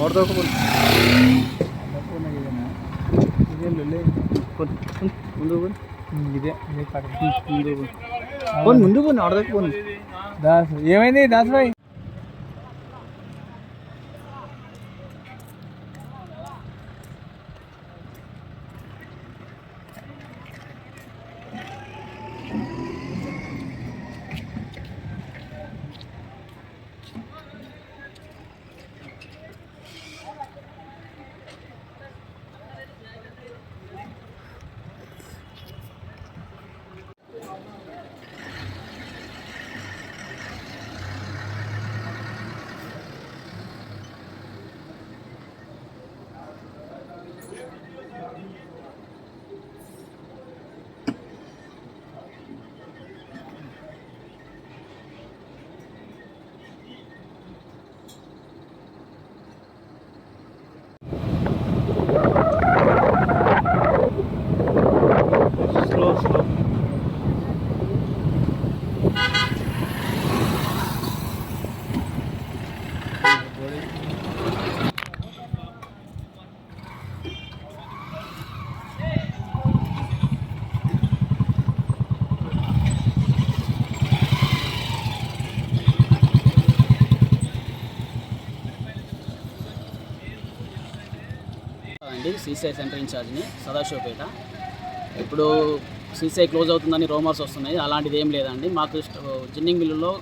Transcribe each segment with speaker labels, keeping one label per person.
Speaker 1: ఆడదాకా పోను పోను. ముందు పోను.
Speaker 2: ఇదే
Speaker 1: ముందు ముందు
Speaker 2: దాస్ ఏమైంది దాస్ భాయ్
Speaker 3: అండి సీసీఐ సెంటర్ ఇన్ఛార్జ్ని సదాశివపేట. ఇప్పుడు సీసీఐ క్లోజ్ అవుతుందని రోమర్స్ వస్తున్నాయి అలాంటిది ఏం లేదండి. మాకు జిన్నింగ్ మిల్లులో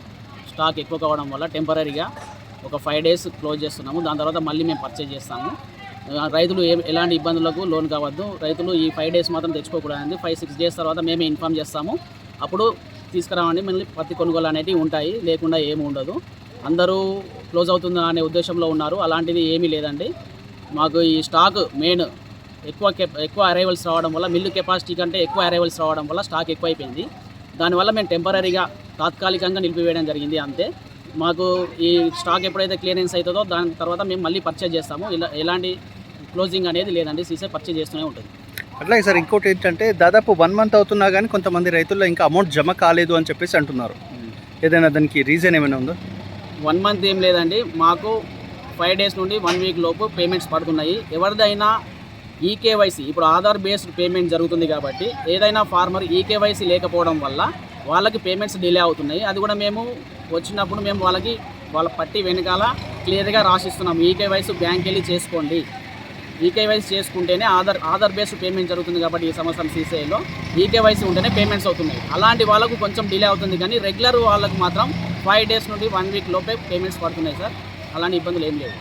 Speaker 3: స్టాక్ ఎక్కువ కావడం వల్ల టెంపరీగా ఒక ఫైవ్ డేస్ క్లోజ్ చేస్తున్నాము. దాని తర్వాత మళ్ళీ మేము పర్చేజ్ చేస్తాము. రైతులు ఏ ఎలాంటి ఇబ్బందులకు లోన్ కావద్దు. రైతులు ఈ ఫైవ్ డేస్ మాత్రం తెచ్చుకోకూడదండి. ఫైవ్ సిక్స్ డేస్ తర్వాత మేమే ఇన్ఫామ్ చేస్తాము. అప్పుడు తీసుకురావండి. మళ్ళీ పత్తి కొనుగోలు అనేటివి ఉంటాయి. లేకుండా ఏమి ఉండదు. అందరూ క్లోజ్ అవుతుందా అనే ఉద్దేశంలో ఉన్నారు. అలాంటిది ఏమీ లేదండి. మాకు ఈ స్టాక్ మెయిన్ ఎక్కువ కెప్ ఎక్కువ అరైవల్స్ రావడం వల్ల మిల్లు కెపాసిటీ కంటే ఎక్కువ అరైవల్స్ రావడం వల్ల స్టాక్ ఎక్కువైపోయింది. దానివల్ల మేము టెంపరీగా తాత్కాలికంగా నిలిపివేయడం జరిగింది అంతే. మాకు ఈ స్టాక్ ఎప్పుడైతే క్లియరెన్స్ అవుతుందో దాని తర్వాత మేము మళ్ళీ పర్చేజ్ చేస్తాము. ఇలా ఎలాంటి క్లోజింగ్ అనేది లేదండి సీసే పర్చేజ్ చేస్తూనే ఉంటుంది.
Speaker 1: అట్లాగే సార్ ఇంకోటి ఏంటంటే దాదాపు వన్ మంత్ అవుతున్నా కానీ కొంతమంది రైతుల్లో ఇంకా అమౌంట్ జమ కాలేదు అని చెప్పేసి అంటున్నారు. ఏదైనా దానికి రీజన్ ఏమైనా ఉందో?
Speaker 3: వన్ మంత్ ఏం లేదండి. మాకు ఫైవ్ డేస్ నుండి వన్ వీక్ లోపు పేమెంట్స్ పడుతున్నాయి. ఎవరిదైనా ఈకేవైసీ ఇప్పుడు ఆధార్ బేస్డ్ పేమెంట్ జరుగుతుంది కాబట్టి ఏదైనా ఫార్మర్ ఈకేవైసీ లేకపోవడం వల్ల వాళ్ళకి పేమెంట్స్ డిలే అవుతున్నాయి. అది కూడా మేము వచ్చినప్పుడు మేము వాళ్ళకి వాళ్ళ పట్టి వెనకాల క్లియర్గా రాసిస్తున్నాం ఈకేవైసీ బ్యాంక్ వెళ్ళి చేసుకోండి. ఈకేవైసీ చేసుకుంటేనే ఆధార్ ఆధార్ బేస్డ్ పేమెంట్ జరుగుతుంది కాబట్టి ఈ సంవత్సరం సీసీఐలో ఈకేవైసీ ఉంటేనే పేమెంట్స్ అవుతున్నాయి. అలాంటి వాళ్ళకు కొంచెం డిలే అవుతుంది కానీ రెగ్యులర్ వాళ్ళకు మాత్రం ఫైవ్ డేస్ నుండి వన్ వీక్ లోపే పేమెంట్స్ పడుతున్నాయి సార్. అలాంటి ఇబ్బందులు ఏం లేవు.